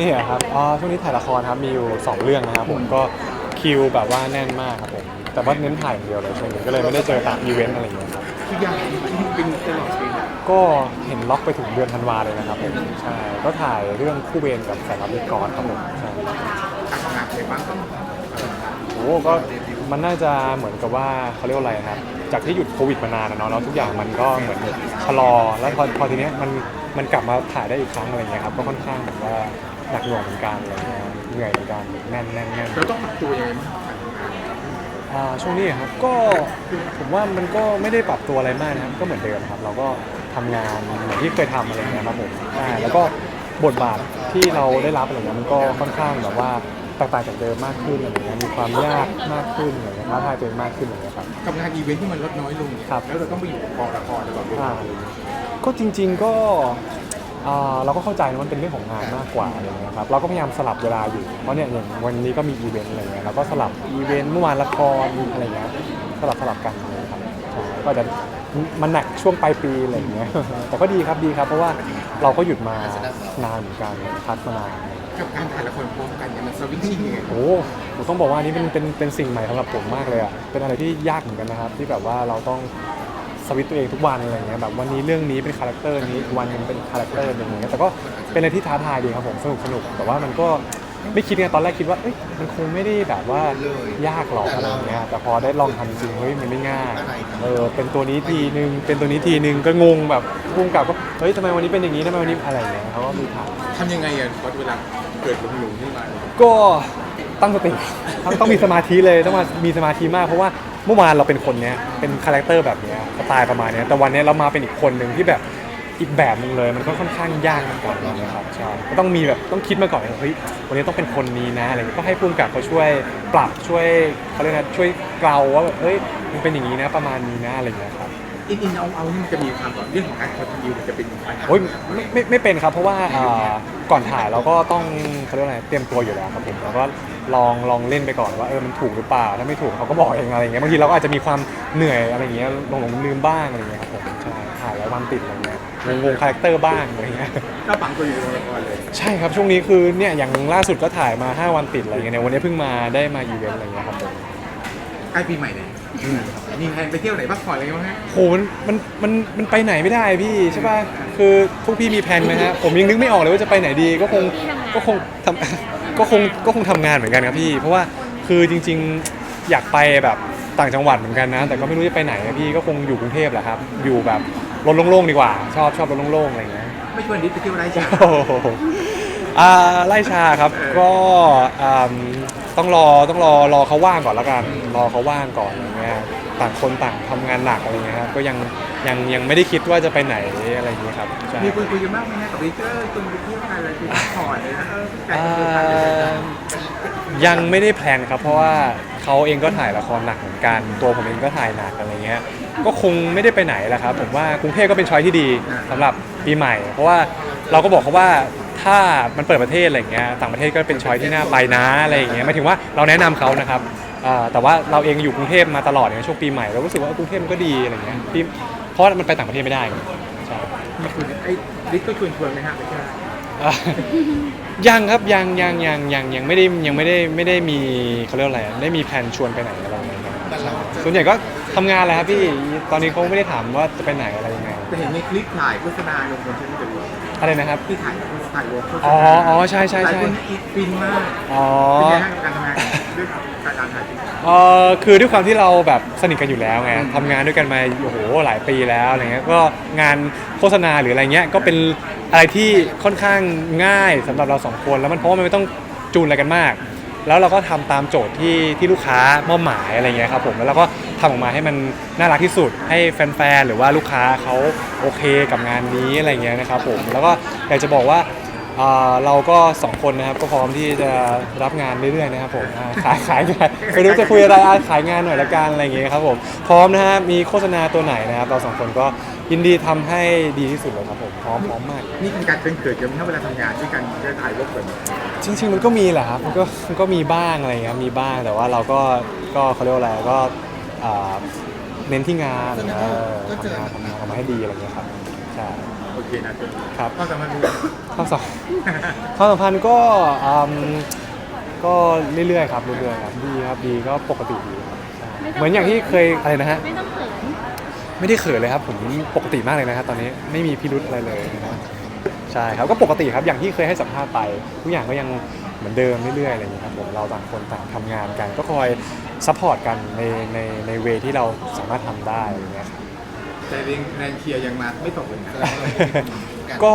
นี้เหรอครับอ๋อช่วงนี้ถ่ายละครครับมีอยู่2เรื่องนะครับผมก็คิวแบบว่าแน่นมากครับผมแต่ว่าเน้นถ่ายอย่างเดียวเลยช่วงนี้ก็เลยไม่ได้เจอตามอีเวนต์อะไรอย่างเงี้ยครับทุกอย่างเป็นตลอดปีก็เห็นล็อกไปถึงเดือนธันวาเลยนะครับผมใช่ก็ถ่ายเรื่องคู่เวรกับสายลับมิดกรครับผมใช่การทำงานในบ้านต้องโอ้ก็มันน่าจะเหมือนกับว่าเขาเรียกว่าอะไรครับ จากที่หยุดโควิดมานานนะเนาะแล้วทุกอย่างมันก็เหมือนชะลอแล้วพอพอทีเนี้ยมันมันกลับมาถ่ายได้อีกครั้งอะไรเงี้ยครับก็ค่อนข้างแบบว่า หนักหน่วงเหมือนกันอะไรเงี้ยเหนื่อยเหมือนกันแน่นแน่นแน่นเราต้องปรับตัวยังไงบ้างการทำงานอ่าช่วงนี้ครับก็ผมว่ามันก็ไม่ได้ปรับตัวอะไรมากนะครับก็เหมือนเดิมครับ เราก็ทำงานเหมือนที่เคยทำอะไรเงี้ยครับผมใช่แล้วก็บทบาทที่เราได้รับอะไรเงี้ยมันก็ค่อนข้างแบบว่าแตกต่างจากเดิมมากขึ้นอะไรเงี้ยมีความยากมากขึ้นอะไรเงี้ยท้าทายตัวเองมากขึ้นอะไรเงี้ยครับ กับงานอีเวนท์ที่มันลดน้อยลงเนี่ยครับ แล้วเราต้องไปอยู่กับกองละครตลอดเวลาอ่าก็จริงๆก็ อ่าเราก็เข้าใจนะมันเป็นเรื่องของงานมากกว่าอะไรเงี้ยครับเราก็พยายามสลับเวลาอยู่เพราะเนี่ยอย่างวันนี้ก็มีอีเวนต์อะไรเงี้ยเราก็สลับอีเวนต์เมื่อวานละครอะไรเงี้ยสลับสลับกันเลยครับใช่ก็จะมันหนักช่วงปลายปีอะไรเงี้ย แต่ก็ดีครับดีครับ เพราะว่าเราก็หยุดมานานเหมือนกันพักมานานกับการถ่ายละครพร้อมกันเนี่ยมันสวิตชิ่งยังไงโอ้ผมต้องบอกว่าอันนี้เป็นเป็นเป็นสิ่งใหม่สำหรับผมมากเลยอะเป็นอะไรที่ยากเหมือนกันนะครับ ที่แบบว่าเราต้อง สวิตช์ตัวเองทุกวันอะไรเงี้ยแบบวันนี้เรื่องนี้เป็นคาแรคเตอร์นี้อีกวันหนึงเป็นคาแรคเตอร์หนึงอย่างเงี้ยแต่ก็เป็นอะไรที่ท้าทายดีครับผมสนุกสนุกแต่ว่ามันก็ไม่คิดไงตอนแรกคิดว่าเอ้ยมันคงไม่ได้แบบว่ายากหรอกอะไรเงี้ยแต่พอได้ลองทำจริงเฮ้ยมันไม่ง่ายเออเป็นตัวนี้ทีนึงเป็นตัวนี้ทีนึงก็งงแบบพุ่งกลับก็เฮ้ยทำไมวันนี้เป็นอย่างนี้ทำไมวันนี้อะไรอย่างเงี้ยเขาก็มีถาม ทำยังไงอะพอเวลาเกิดหลงๆขึ้นมาเนี่ยก็ตั้งสติ ต้องต้องมีสมาธิเลยต้องมามีสมาธิมากเพราะว่า เมื่อวานเราเป็นคนเนี้ยเป็นคาแรคเตอร์แบบเนี้ยสไตล์ประมาณเนี้ยแต่วันเนี้ยเรามาเป็นอีกคนหนึ่งที่แบบอีกแบบหนึงเลยมันก็ค่อนข้างยากมากกว่าอะไรเงี้ยครับใช่ก็ต้องมีแบบต้องคิดมาก่อนว่าเฮ้ยวันนี้ต้องเป็นคนนี้นะอะไรเงี้ยก็ให้ภูมิกับเขาช่วยปรับช่วยเขาเรียกนะช่วยเกลาว่าแบบเฮ้ยมันเป็นอย่างนี้นะประมาณนี้นะอะไรเงี้ยครับอินอินเอาเอานี่มันจะมีความแบบเรื่องของการคอนทิวมันจะเป็นปัญหาโอ้ยไม่ไม่ไม่เป็นครับเพราะว่าอ่า ก่อนถ่ายเราก็ต้องเขาเรียกว่าอะไรเตรียมตัวอยู่แล้วครับผมแล้วก็ลองลองเล่นไปก่อนว่าเออมันถูกหรือเปล่าถ้าไม่ถูกเขาก็บอกเองอะไรเงี้ยบางทีเราก็อาจจะมีความเหนื่อยอะไรเงี้ยหลงหลงลืมบ้างอะไรเงี้ยครับผมใช่ถ่ายแล้ววันติดอะไรเงี้ยงงงคาแรคเตอร์บ้างอะไรเงี้ยก็ฝังตัวอยู่ในละครเลยใช่ครับช่วงนี้คือเนี่ยอย่างล่าสุดก็ถ่ายมา 5 วันติดอะไรเงี้ยเนี่ยวันนี้เพิ่งมาได้มาอีเวนต์อะไรเงี้ยครับผมใก ล้ปีใหม่เนี่ยมีแผนไปเที่ยวไหนพักผ่อนอะไรกันบ้างฮะโหมันมันมันมันไปไหนไม่ได้พี่ใช่ป่ะคือพวกพี่มีแผนไหมฮะผมยังนึกไม่ออกเลยว่าจะไปไหนดีก็คงก็คงทำก็คงก็คงทำงานเหมือนกันครับพี่ เพราะว่าคือจริง ๆอยากไปแบบต่างจังหวัดเหมือนกันนะ แต่ก็ไม่รู้จะไปไหนนะพี่ก็คงอยู่กรุงเทพแหละครับ อยู่แบบรถโล่งๆดีกว่า ชอบชอบรถโล่งๆอะไรอย่างเงี้ยไม่ชวนดิสไปเที่ยวไรจ้าโอ้โหอ่าไล่ชาครับก็อ่า ต้องรอต้องรอรอเขาว่างก่อนแล้วกัน รอเขาว่างก่อนอะไรเงี้ยต่างคนต่างทำงานหนักอะไรเงี้ยครับก็ยังยังยังไม่ได้คิดว่าจะไปไหนอะไรอย่างเงี้ยครับใช่มีคุยคุยกันบ้างไหมฮะกับดิเตอร์ชวนไปเที่ยวอะไรคือพักผ่อนเลยนะเออการอ่เดินทางเลยนะายังไม่ได้แพลนครับ เพราะว่าเขาเองก็ถ่ายละครหนักเหมือนกัน ตัวผมเองก็ถ่ายหนักอะไรเงี้ยก็คงไม่ได้ไปไหนแหละครับ ผมว่ากรุงเทพก็เป็นช้อยที่ดีสำหรับปีใหม่ เพราะว่าเราก็บอกเขาว่า ถ้ามันเปิดประเทศอะไรเงี้ยต่างประเทศก็เป็นช้อยที่น่าไปนะอะไรอย่างเงี้ยหมายถึงว่าเราแนะนำเขานะครับอ่าแต่ว่าเราเองอยู่กรุงเทพมาตลอดเนี่ยช่วงปีใหม่เราก็รู้สึกว่าเออกรุงเทพมันก็ดีอะไรเงี้ยปีเพราะว่ามันไปต่างประเทศไม่ได้ใช่มีคุยไอ้ดิสก็ชวนชวนไหมฮะไปเที่ยวอะยังครับยังยังยังยังยังไม่ได้ยังไม่ได้ไม่ได้มีเขาเรียกว่าอะไรได้มีแผนชวนไปไหนอะไรอย่างเงี้ยครับส่วนใหญ่ก็ทำงานแหละครับพี่ตอนนี้เขาไม่ได้ถามว่าจะไปไหนอะไรยังไงจะเห็นในคลิปถ่ายโฆษณาลงบนเทวิตเตอร์ อะไรนะครับ ที่ถ่ายถ่ายโฆษณาอ๋ออ๋อใช่ใช่หลายใช่คนอินฟินมากอ๋อ เป็นไงฮะกับการทำงานด้วยการการถ่ายคลิปเออคือด้วยความที่เราแบบสนิทกันอยู่แล้วไงทำงานด้วยกันมาโอ้โหหลายปีแล้วอะไรเงี้ยก็งานโฆษณาหรืออะไรเงี้ยก็เป็นอะไรที่ค่อนข้างง่ายสำหรับเราสองคนแล้วมันเพราะว่ามันไม่ต้องจูนอะไรกันมาก แล้วเราก็ทำตามโจทย์ที่ที่ลูกค้ามอบหมายอะไรเงี้ยครับผมแล้วเราก็ทำออกมาให้มันน่ารักที่สุด ให้แฟนๆหรือว่าลูกค้าเขาโอเคกับงานนี้อะไรเงี้ยนะครับผมแล้วก็อยากจะบอกว่าอ่าเราก็สองคนนะครับก็พร้อมที่จะรับงานเรื่อยๆนะครับผมขายขายงานไม่รู้จะคุยอะไรอะขายงานหน่อยละกันอะไรเงี้ยครับผมพร้อมนะฮะมีโฆษณาตัวไหนนะครับ เราสองคนก็ยินดีทำให้ดีที่สุดเลยครับผมพร้อมพร้อมมากนี่เป็นการเกินเกิดเยอะไหมครับเวลาทำงานด้วยกันจะถ่ายรูปแบบนี้ จริง ๆ มันก็มีแหละครับมันก็มันก็มีบ้างอะไรอย่างเงี้ยมีบ้างแต่ว่าเราก็ก็เขาเรียกว่าอะไรก็อ่าเน้นที่งานเออทำงานทำงานออกมาให้ดีอะไรอย่างเงี้ยครับทใช่โอเคนะครับความสัมพันธ์มีความสัมความสัมพันธ์ก็อืมก็เรื่อยๆครับเรื่อยๆครับดีครับดีก็ปกติดีครับใช่เหมือนอย่างที่เคยอะไรนะฮะ ไม่ต้องเขินไม่ได้เขินเลยครับผมปกติมากเลยนะครับตอนนี้ไม่มีพิรุธอะไรเลยนะครับ ใช่ครับก็ปกติครับอย่างที่เคยให้สัมภาษณ์ไป ทุกอย่างก็ยังเหมือนเดิมเรื่อยๆอะไรอย่างนี้ยครับผมเราต่างคนต่างทำงานกัน ก็คอยซัพพอร์ตกันในในในเวที่เราสามารถทำได้อย่างเงี้ยครับ แต่แรงแรงเชียร์ยังมาไม่ตกเลยนะก็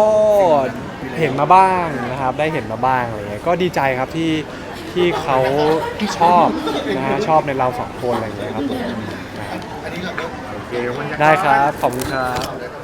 เห็นมาบ้างนะครับ ได้เห็นมาบ้างอะไรเงี้ยก็ดีใจครับที่ที่เขาชอบนะฮะชอบในเราสองคนอะไรอย่างเงี้ยครับผมโอเควันจะได้ครับขอบคุณครับ